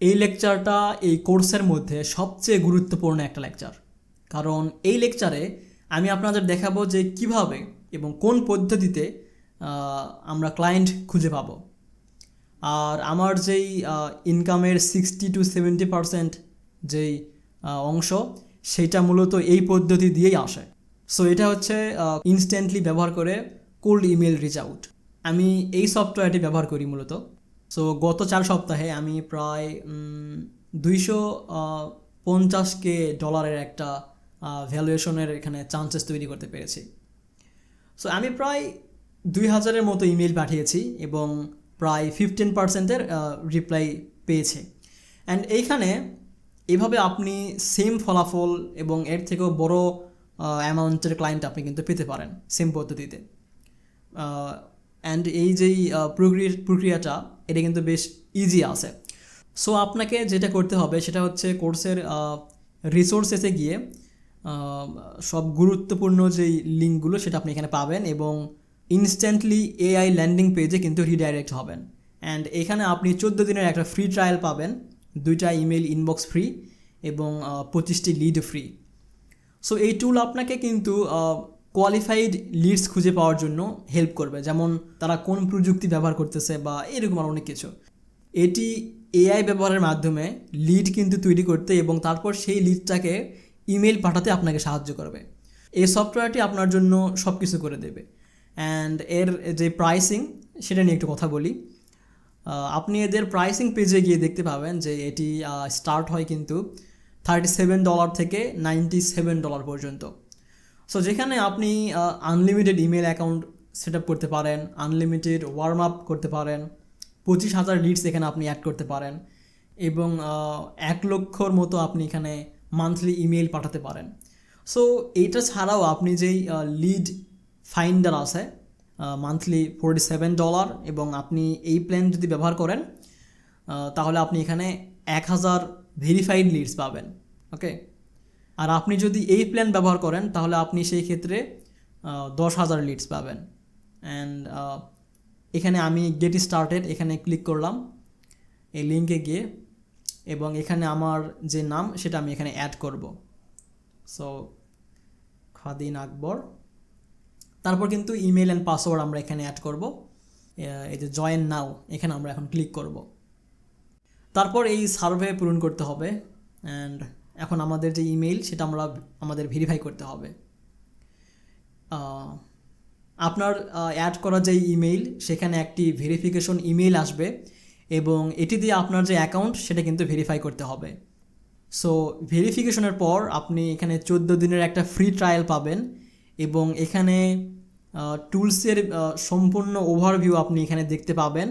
এই লেকচারটা এই কোর্সের মধ্যে সবচেয়ে গুরুত্বপূর্ণ একটা লেকচার কারণ এই লেকচারে আমি আপনাদের দেখাবো যে কীভাবে এবং কোন পদ্ধতিতে আমরা ক্লায়েন্ট খুঁজে পাবো। আর আমার যেই ইনকামের সিক্সটি টু সেভেন্টি পারসেন্ট যেই অংশ, সেটা মূলত এই পদ্ধতি দিয়েই আসে। সো এটা হচ্ছে ইনস্ট্যান্টলি ব্যবহার করে কোল্ড ইমেল রিচ আউট আমি এই সফটওয়্যারটি ব্যবহার করি মূলত। সো গত চার সপ্তাহে আমি প্রায় দুইশো পঞ্চাশ কে ডলারের একটা ভ্যালুয়েশনের এখানে চান্সেস তৈরি করতে পেরেছি। সো আমি প্রায় দুই হাজারের মতো ইমেল পাঠিয়েছি এবং প্রায় ফিফটিন পার্সেন্টের রিপ্লাই পেয়েছে। অ্যান্ড এইখানে এভাবে আপনি সেম ফলাফল এবং এর থেকেও বড় অ্যামাউন্টের ক্লায়েন্ট আপনি কিন্তু পেতে পারেন সেম পদ্ধতিতে। অ্যান্ড এই যেই প্রক্রিয়া, প্রক্রিয়াটা, এটা কিন্তু বেশ ইজি আছে। সো আপনাকে যেটা করতে হবে, সেটা হচ্ছে কোর্সের রিসোর্সেসে গিয়ে সব গুরুত্বপূর্ণ যেই লিঙ্কগুলো সেটা আপনি এখানে পাবেন এবং ইনস্ট্যান্টলি এআই ল্যান্ডিং পেজে কিন্তু রিডাইরেক্ট হবেন। অ্যান্ড এখানে আপনি চোদ্দ দিনের একটা ফ্রি ট্রায়াল পাবেন, দুইটা ইমেল ইনবক্স ফ্রি এবং পঁচিশটি লিড ফ্রি সো এই টুল আপনাকে কিন্তু কোয়ালিফাইড লিডস খুঁজে পাওয়ার জন্য হেল্প করবে। যেমন তারা কোন প্রযুক্তি ব্যবহার করতেছে বা এরকম আর অনেক কিছু। এটি এআই ব্যবহারের মাধ্যমে লিড কিন্তু তৈরি করতে এবং তারপর সেই লিডটাকে ইমেল পাঠাতে আপনাকে সাহায্য করবে। এই সফটওয়্যারটি আপনার জন্য সব কিছু করে দেবে। অ্যান্ড এর যে প্রাইসিং সেটা নিয়ে একটু কথা বলি। আপনি এদের প্রাইসিং পেজে গিয়ে দেখতে পাবেন যে এটি স্টার্ট হয় কিন্তু থার্টি সেভেন ডলার থেকে নাইনটি সেভেন ডলার পর্যন্ত। সো যেখানে আপনি unlimited email account set up করতে পারেন আনলিমিটেড ওয়ার্ম আপ করতে পারেন, পঁচিশ হাজার লিডস এখানে আপনি অ্যাড করতে পারেন এবং এক লক্ষর মতো আপনি এখানে মান্থলি ইমেল পাঠাতে পারেন। সো এইটা ছাড়াও আপনি যেই লিড ফাইন্ডার আছে মান্থলি ফোরটি সেভেন ডলার এবং আপনি এই প্ল্যান যদি ব্যবহার করেন তাহলে আপনি এখানে এক হাজার ভেরিফাইড লিডস পাবেন ওকে আর আপনি যদি এই প্ল্যান ব্যবহার করেন, তাহলে আপনি সেই ক্ষেত্রে দশ হাজার লিডস পাবেন। অ্যান্ড এখানে আমি গেট স্টার্টেড এখানে ক্লিক করলাম। এই লিঙ্কে গিয়ে, এবং এখানে আমার যে নাম, সেটা আমি এখানে অ্যাড করব। সো খাদিন আকবর। তারপর কিন্তু ইমেল অ্যান্ড পাসওয়ার্ড আমরা এখানে অ্যাড করব। এই যে জয়েন নাও এখানে আমরা এখন ক্লিক করব। তারপর এই সার্ভে পূরণ করতে হবে। অ্যান্ড এখন আমাদের যে ইমেল সেটা আমরা আমাদের ভেরিফাই করতে হবে। আপনার অ্যাড করা যে ইমেইল সেখানে একটি ভেরিফিকেশন ইমেইল আসবে এবং এটি দিয়ে আপনার যে অ্যাকাউন্ট সেটা কিন্তু ভেরিফাই করতে হবে। সো ভেরিফিকেশনের পর আপনি এখানে চোদ্দ দিনের একটা ফ্রি ট্রায়াল পাবেন এবং এখানে টুলসের সম্পূর্ণ ওভারভিউ আপনি এখানে দেখতে পাবেন।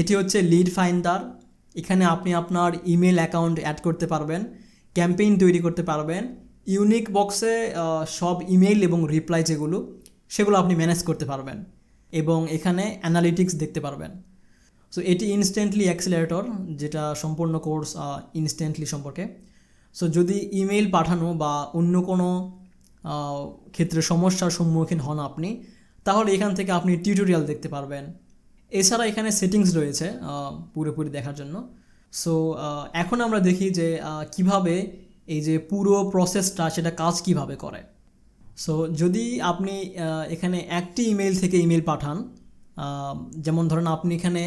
এটি হচ্ছে লিড ফাইন্ডার এখানে আপনি আপনার ইমেল অ্যাকাউন্ট অ্যাড করতে পারবেন ক্যাম্পেইন তৈরি করতে পারবেন ইউনিক বক্সে সব ইমেল এবং রিপ্লাই যেগুলো, সেগুলো আপনি ম্যানেজ করতে পারবেন এবং এখানে অ্যানালিটিক্স দেখতে পারবেন। সো এটি ইনস্ট্যান্টলি অ্যাক্সিলারেটর যেটা সম্পূর্ণ কোর্স ইনস্ট্যান্টলি সম্পর্কে। সো যদি ইমেল পাঠানো বা অন্য কোনো ক্ষেত্রে সমস্যার সম্মুখীন হন আপনি, তাহলে এখান থেকে আপনি টিউটোরিয়াল দেখতে পারবেন। এছাড়া এখানে সেটিংস রয়েছে পুরোপুরি দেখার জন্য। সো এখন আমরা দেখি যে কীভাবে এই যে পুরো প্রসেসটা সেটা কাজ কীভাবে করে। সো যদি আপনি এখানে একটি ইমেল থেকে ইমেল পাঠান যেমন ধরেন আপনি এখানে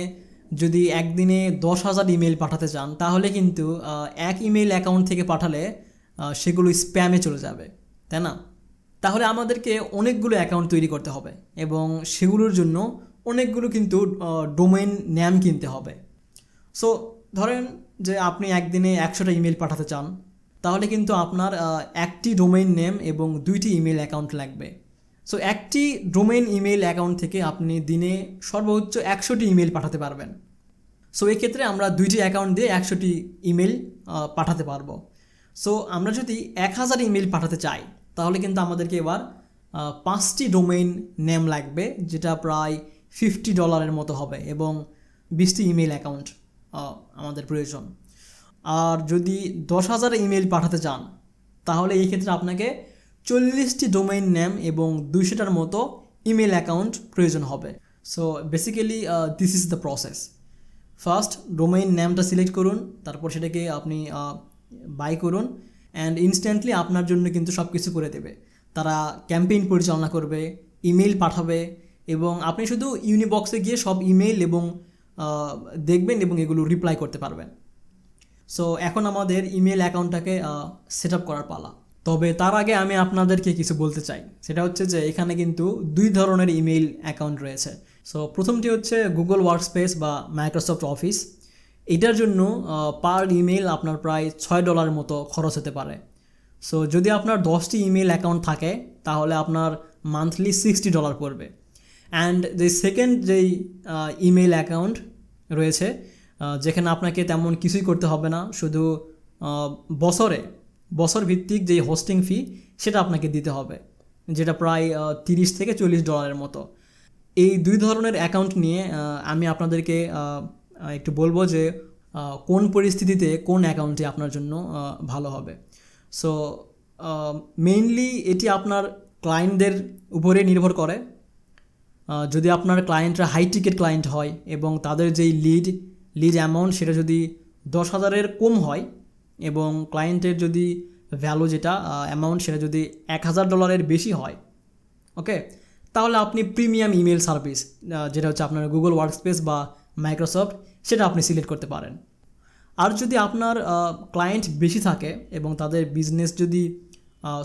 যদি একদিনে দশ হাজার ইমেল পাঠাতে চান, তাহলে কিন্তু এক ইমেল অ্যাকাউন্ট থেকে পাঠালে সেগুলো স্প্যামে চলে যাবে, তাই না? তাহলে আমাদেরকে অনেকগুলো অ্যাকাউন্ট তৈরি করতে হবে এবং সেগুলোর জন্য অনেকগুলো কিন্তু ডোমেইন নেম কিনতে হবে। সো ধরেন যে আপনি একদিনে একশোটা ইমেল পাঠাতে চান, তাহলে কিন্তু আপনার একটি ডোমেইন নেম এবং দুইটি ইমেল অ্যাকাউন্ট লাগবে। সো একটি ডোমেইন ইমেল অ্যাকাউন্ট থেকে আপনি দিনে সর্বোচ্চ একশোটি ইমেল পাঠাতে পারবেন। সো এক্ষেত্রে আমরা দুইটি অ্যাকাউন্ট দিয়ে একশোটি ইমেল পাঠাতে পারব। সো আমরা যদি এক হাজার ইমেল পাঠাতে চাই, তাহলে কিন্তু আমাদেরকে এবার পাঁচটি ডোমেইন নেম লাগবে, যেটা প্রায় ফিফটি ডলারের মতো হবে এবং বিশটি ইমেল অ্যাকাউন্ট আমাদের প্রয়োজন। আর যদি দশ হাজার ইমেল পাঠাতে চান, তাহলে এই ক্ষেত্রে আপনাকে চল্লিশটি ডোমেইন নেম এবং দুইশোটার মতো ইমেল অ্যাকাউন্ট প্রয়োজন হবে। So basically this is the process first domain নেমটা সিলেক্ট করুন, তারপর সেটাকে আপনি বাই করুন অ্যান্ড ইনস্ট্যান্টলি আপনার জন্য কিন্তু সব কিছু করে দেবে। তারা ক্যাম্পেইন পরিচালনা করবে ইমেল পাঠাবে এবং আপনি শুধু ইউনিবক্সে গিয়ে সব ইমেল এবং দেখবেন এবং এগুলো রিপ্লাই করতে পারবেন। সো এখন আমাদের ইমেল অ্যাকাউন্টটাকে সেট আপ করার পালা। তবে তার আগে আমি আপনাদেরকে কিছু বলতে চাই। সেটা হচ্ছে যে, এখানে কিন্তু দুই ধরনের ইমেল অ্যাকাউন্ট রয়েছে। সো প্রথমটি হচ্ছে গুগল ওয়ার্কস্পেস বা মাইক্রোসফট অফিস এটার জন্য পার ইমেল আপনার প্রায় ছয় ডলার মতো খরচ হতে পারে। সো যদি আপনার দশটি ইমেল অ্যাকাউন্ট থাকে, তাহলে আপনার মান্থলি সিক্সটি ডলার পড়বে। অ্যান্ড যে সেকেন্ড যেই ইমেল অ্যাকাউন্ট রয়েছে যেখানে আপনাকে তেমন কিছুই করতে হবে না, শুধু বছরে বছর ভিত্তিক যে হোস্টিং ফি সেটা আপনাকে দিতে হবে, যেটা প্রায় তিরিশ থেকে চল্লিশ ডলারের মতো। এই দুই ধরনের অ্যাকাউন্ট নিয়ে আমি আপনাদেরকে একটু বলব যে কোন পরিস্থিতিতে কোন অ্যাকাউন্টটি আপনার জন্য ভালো হবে। সো মেইনলি এটি আপনার ক্লায়েন্টদের উপরে নির্ভর করে। যদি আপনার ক্লায়েন্টরা হাই টিকেট ক্লায়েন্ট হয় এবং তাদের যেই লিড লিড অ্যামাউন্ট সেটা যদি দশ হাজারের কম হয় এবং ক্লায়েন্টের যদি ভ্যালু যেটা অ্যামাউন্ট সেটা যদি এক হাজার ডলারের বেশি হয় ওকে তাহলে আপনি প্রিমিয়াম ইমেল সার্ভিস যেটা হচ্ছে আপনার গুগল ওয়ার্কস্পেস বা মাইক্রোসফট সেটা আপনি সিলেক্ট করতে পারেন। আর যদি আপনার ক্লায়েন্ট বেশি থাকে এবং তাদের বিজনেস যদি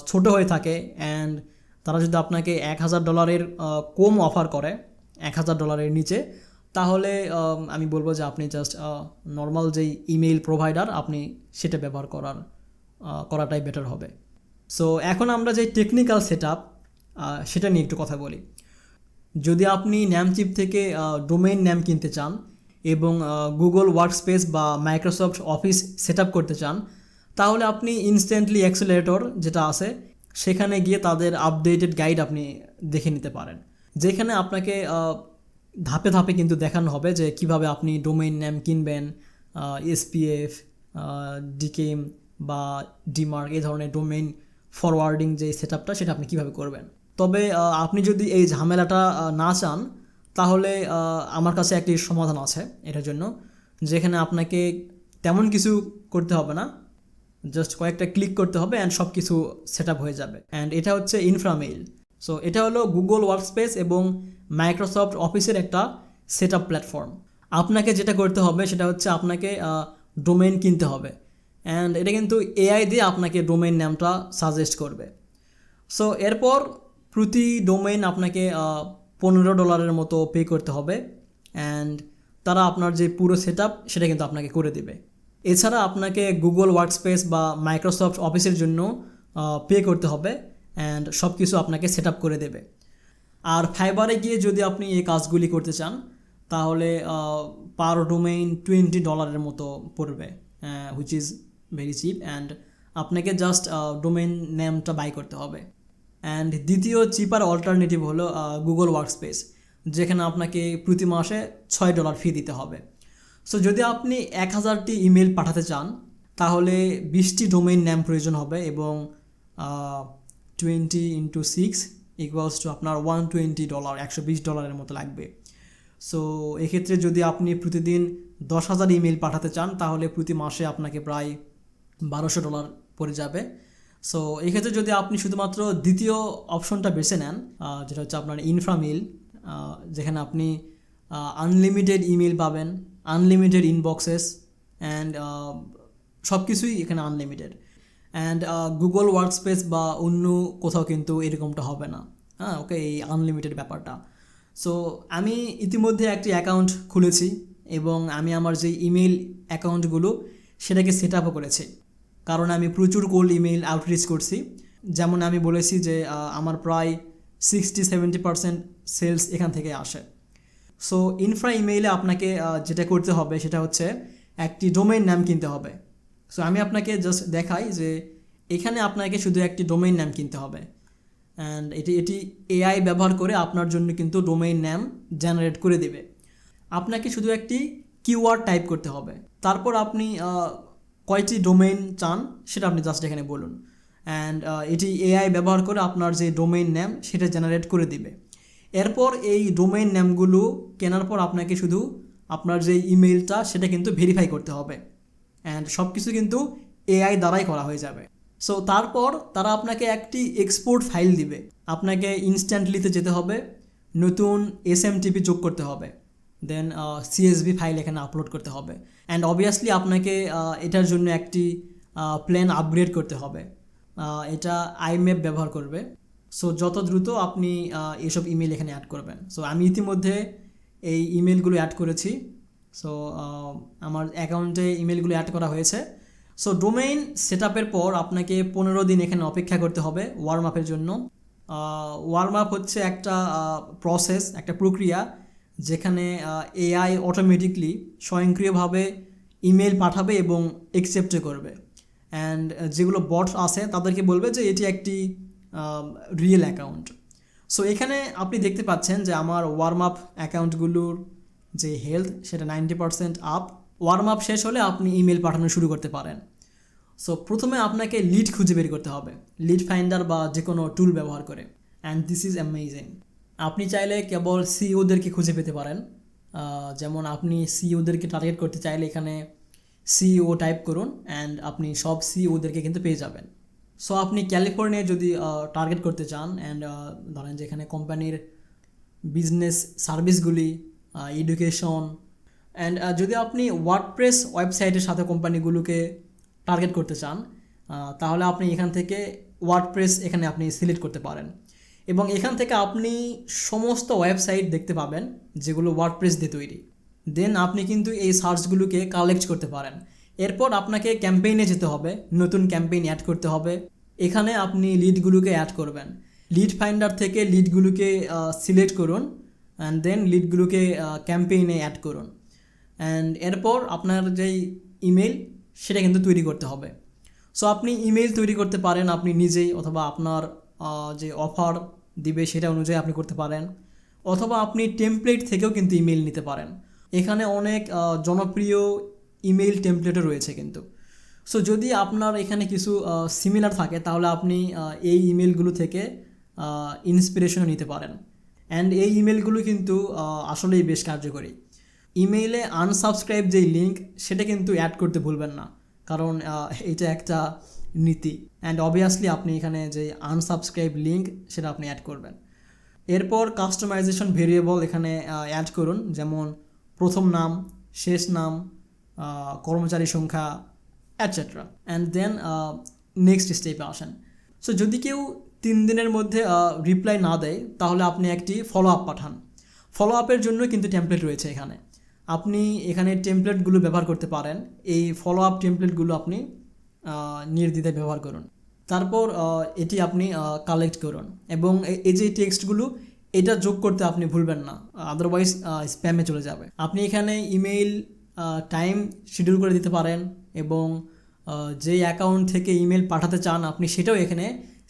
ছোট হয়ে থাকে অ্যান্ড তারা যদি আপনাকে এক হাজার ডলারের কম অফার করে, এক হাজার ডলারের নিচে, তাহলে আমি বলব যে আপনি জাস্ট নর্মাল যেই ইমেইল প্রোভাইডার আপনি সেটা ব্যবহার করার করাটাই বেটার হবে। সো এখন আমরা যে টেকনিক্যাল সেট সেটা নিয়ে একটু কথা বলি। যদি আপনি ন্যামচিপ থেকে ডোমেইন ন্যাম কিনতে চান এবং গুগল ওয়ার্কস্পেস বা মাইক্রোসফট অফিস সেট করতে চান, তাহলে আপনি ইনস্ট্যান্টলি অ্যাক্সেলারেটর যেটা আছে সেখানে গিয়ে তাদের আপডেটেড গাইড আপনি দেখে নিতে পারেন। যেখানে আপনাকে ধাপে ধাপে কিন্তু দেখানো হবে যে কীভাবে আপনি ডোমেইন নেম কিনবেন এসপিএফ ডিকেম বা ডিমার্ক এই ধরনের ডোমেইন ফরওয়ার্ডিং যে সেট আপটা সেটা আপনি কীভাবে করবেন। তবে আপনি যদি এই ঝামেলাটা না চান, তাহলে আমার কাছে একটি সমাধান আছে এটার জন্য। যেখানে আপনাকে তেমন কিছু করতে হবে না। জাস্ট কয়েকটা ক্লিক করতে হবে অ্যান্ড সব কিছু সেট হয়ে যাবে। অ্যান্ড এটা হচ্ছে ইনফ্রামেইল সো এটা হলো গুগল ওয়ার্কস্পেস এবং মাইক্রোসফট অফিসের একটা সেট প্ল্যাটফর্ম আপনাকে যেটা করতে হবে, সেটা হচ্ছে আপনাকে ডোমেইন কিনতে হবে। অ্যান্ড এটা কিন্তু এআই দিয়ে আপনাকে ডোমেইন নামটা সাজেস্ট করবে। সো এরপর প্রতি ডোমেইন আপনাকে পনেরো ডলারের মতো পে করতে হবে। অ্যান্ড তারা আপনার যে পুরো সেট সেটা কিন্তু আপনাকে করে দেবে। এছাড়া আপনাকে গুগল ওয়ার্কস্পেস বা মাইক্রোসফট অফিসের জন্য পে করতে হবে অ্যান্ড সব কিছু আপনাকে সেট করে দেবে। আর ফাইবারে গিয়ে যদি আপনি এই কাজগুলি করতে চান, তাহলে পার ডোমেইন টোয়েন্টি ডলারের মতো পড়বে which is very cheap and আপনাকে জাস্ট ডোমেইন নেমটা বাই করতে হবে। অ্যান্ড দ্বিতীয় চিপার অল্টারনেটিভ হলো গুগল ওয়ার্কস্পেস যেখানে আপনাকে প্রতি মাসে ছয় ডলার ফি দিতে হবে। সো যদি আপনি এক হাজারটি ইমেল পাঠাতে চান, তাহলে বিশটি ডোমেইন নেম প্রয়োজন হবে এবং twenty into six equals to আপনার ওয়ান টোয়েন্টি ডলার একশো বিশ ডলারের মতো লাগবে। সো এক্ষেত্রে যদি আপনি প্রতিদিন দশ হাজার ইমেল পাঠাতে চান, তাহলে প্রতি মাসে আপনাকে প্রায় বারোশো ডলার পড়ে যাবে। সো এক্ষেত্রে যদি আপনি শুধুমাত্র দ্বিতীয় অপশনটা বেছে নেন যেটা হচ্ছে আপনার ইনফ্রামিল যেখানে আপনি আনলিমিটেড ইমেল পাবেন আনলিমিটেড ইনবক্সেস অ্যান্ড সব কিছুই এখানে আনলিমিটেড অ্যান্ড গুগল ওয়ার্কস্পেস বা অন্য কোথাও কিন্তু এরকমটা হবে না। হ্যাঁ ওকে, এই আনলিমিটেড ব্যাপারটা। সো আমি ইতিমধ্যে একটি অ্যাকাউন্ট খুলেছি এবং আমি আমার যে ইমেল অ্যাকাউন্টগুলো সেটাকে সেট আপও করেছি। কারণ আমি প্রচুর কোল্ড ইমেল আউটরিচ করছি। যেমন আমি বলেছি যে আমার প্রায় সিক্সটি সেভেন্টি পার্সেন্ট সেলস এখান থেকে আসে। সো ইনফ্রা ইমেইলে আপনাকে যেটা করতে হবে সেটা হচ্ছে একটি ডোমেইন নাম কিনতে হবে। সো আমি আপনাকে জাস্ট দেখাই যে এখানে আপনাকে শুধু একটি ডোমেইন নাম কিনতে হবে। অ্যান্ড এটি এটি এআই ব্যবহার করে আপনার জন্য কিন্তু ডোমেইন নাম জেনারেট করে দেবে। আপনাকে শুধু একটি কিওয়ার্ড টাইপ করতে হবে। তারপর আপনি কয়টি ডোমেইন চান সেটা আপনি জাস্ট এখানে বলুন। অ্যান্ড এটি এআই ব্যবহার করে আপনার যে ডোমেইন নেম সেটা জেনারেট করে দিবে। এরপর এই ডোমেইন নেমগুলো কেনার পর আপনাকে শুধু আপনার যে ইমেইলটা সেটা কিন্তু ভেরিফাই করতে হবে। অ্যান্ড সব কিছু কিন্তু এআই দ্বারাই করা হয়ে যাবে। সো তারপর তারা আপনাকে একটি এক্সপোর্ট ফাইল দিবে। আপনাকে ইনস্ট্যান্টলিতে যেতে হবে। নতুন এসএমটিপি যোগ করতে হবে। দেন সিএসবি ফাইল এখানে আপলোড করতে হবে। অ্যান্ড অবভিয়াসলি আপনাকে এটার জন্য একটি প্ল্যান আপগ্রেড করতে হবে। এটা আইম্যাপ ব্যবহার করবে। সো যত দ্রুত আপনি এসব ইমেল এখানে অ্যাড করবেন। সো আমি ইতিমধ্যে এই ইমেলগুলো অ্যাড করেছি। সো আমার অ্যাকাউন্টে ইমেলগুলো অ্যাড করা হয়েছে। সো ডোমেইন সেট আপের পর আপনাকে পনেরো দিন এখানে অপেক্ষা করতে হবে ওয়ার্ম আপের জন্য। ওয়ার্ম আপ হচ্ছে একটা প্রসেস একটা প্রক্রিয়া যেখানে এআই অটোমেটিকলি স্বয়ংক্রিয়ভাবে ইমেল পাঠাবে এবং অ্যাকসেপ্ট করবে। অ্যান্ড যেগুলো বট আছে তাদেরকে বলবে যে, এটি একটি রিয়েল অ্যাকাউন্ট সো এখানে আপনি দেখতে পাচ্ছেন যে আমার ওয়ার্ম আপ অ্যাকাউন্টগুলোর যে হেলথ সেটা ninety percent up warm up শেষ হলে আপনি ইমেল পাঠানো শুরু করতে পারেন। সো প্রথমে আপনাকে লিড খুঁজে বের করতে হবে। লিড ফাইন্ডার বা যে কোনো টুল ব্যবহার করে। অ্যান্ড দিস ইজ অ্যামেজিং আপনি চাইলে কেবল সিইওদেরকে খুঁজে পেতে পারেন। যেমন আপনি সিইওদেরকে টার্গেট করতে চাইলে এখানে সিইও টাইপ করুন অ্যান্ড আপনি সব সিইওদেরকে কিন্তু পেয়ে যাবেন। সো আপনি ক্যালিফোর্নিয়া যদি টার্গেট করতে চান অ্যান্ড ধরেন যে এখানে কোম্পানির বিজনেস সার্ভিসগুলি এডুকেশন অ্যান্ড যদি আপনি ওয়ার্ডপ্রেস ওয়েবসাইটের সাথে কোম্পানিগুলোকে টার্গেট করতে চান তাহলে আপনি এখান থেকে ওয়ার্ডপ্রেস এখানে আপনি সিলেক্ট করতে পারেন। এবং এখান থেকে আপনি সমস্ত ওয়েবসাইট দেখতে পাবেন যেগুলো ওয়ার্ডপ্রেস দিয়ে তৈরি। দেন আপনি কিন্তু এই সার্চগুলোকে কালেক্ট করতে পারেন। এরপর আপনাকে ক্যাম্পেইনে যেতে হবে, নতুন ক্যাম্পেইন অ্যাড করতে হবে। এখানে আপনি লিডগুলোকে অ্যাড করবেন। লিড ফাইন্ডার থেকে লিডগুলোকে সিলেক্ট করুন অ্যান্ড দেন লিডগুলোকে ক্যাম্পেইনে অ্যাড করুন। অ্যান্ড এরপর আপনার যেই ইমেল সেটা কিন্তু তৈরি করতে হবে। সো আপনি ইমেল তৈরি করতে পারেন, আপনি নিজেই অথবা আপনার যে অফার দিবে সেটা অনুযায়ী আপনি করতে পারেন। অথবা আপনি টেমপ্লেট থেকেও কিন্তু ইমেল নিতে পারেন। এখানে অনেক জনপ্রিয় ইমেল টেমপ্লেটও রয়েছে কিন্তু। সো যদি আপনার এখানে কিছু সিমিলার থাকে, তাহলে আপনি এই ইমেলগুলো থেকে ইন্সপিরেশনও নিতে পারেন। অ্যান্ড এই ইমেলগুলো কিন্তু আসলেই বেশ কার্যকরী। ইমেইলে আনসাবস্ক্রাইব যেই লিঙ্ক সেটা কিন্তু অ্যাড করতে ভুলবেন না। কারণ এটা একটা নীতি। অ্যান্ড অবভিয়াসলি আপনি এখানে যে আনসাবস্ক্রাইব লিঙ্ক সেটা আপনি অ্যাড করবেন। এরপর কাস্টমাইজেশন ভেরিয়েবল এখানে অ্যাড করুন। যেমন প্রথম নাম, শেষ নাম কর্মচারী সংখ্যা অ্যাটসেট্রা অ্যান্ড দেন নেক্সট স্টেপে আসেন। সো যদি কেউ তিন দিনের মধ্যে রিপ্লাই না দেয়, তাহলে আপনি একটি ফলো আপ পাঠান। ফলো আপের জন্য কিন্তু টেমপ্লেট রয়েছে এখানে। আপনি এখানে টেমপ্লেটগুলো ব্যবহার করতে পারেন। এই ফলো আপ টেমপ্লেটগুলো আপনি নির্দ্বিধায় ব্যবহার করুন। তারপর এটি আপনি কালেক্ট করুন। এবং এই যে টেক্সটগুলো এটা যোগ করতে আপনি ভুলবেন না। আদারওয়াইজ স্প্যামে চলে যাবে। আপনি এখানে ইমেইল টাইম শিডিউল করে দিতে পারেন এবং যে অ্যাকাউন্ট থেকে ইমেল পাঠাতে চান আপনি সেটাও এখানে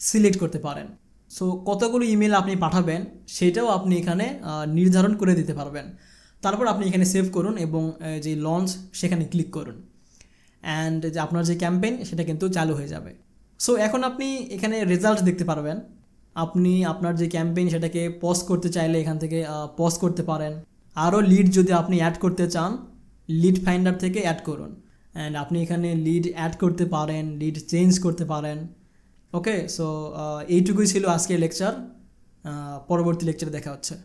সিলেক্ট করতে পারেন। সো কতগুলো ইমেল আপনি পাঠাবেন সেটাও আপনি এখানে নির্ধারণ করে দিতে পারবেন। তারপর আপনি এখানে সেভ করুন এবং যে লঞ্চ সেখানে ক্লিক করুন। অ্যান্ড যে আপনার যে ক্যাম্পেইন সেটা কিন্তু চালু হয়ে যাবে। সো এখন আপনি এখানে রেজাল্ট দেখতে পারবেন। আপনি আপনার যে ক্যাম্পেইন সেটাকে পজ করতে চাইলে এখান থেকে পজ করতে পারেন। আরও লিড যদি আপনি অ্যাড করতে চান লিড ফাইন্ডার থেকে অ্যাড করুন। অ্যান্ড আপনি এখানে লিড অ্যাড করতে পারেন লিড চেঞ্জ করতে পারেন। ওকে সো এইটুকুই ছিল আজকের লেকচার পরবর্তী লেকচারে দেখা হচ্ছে।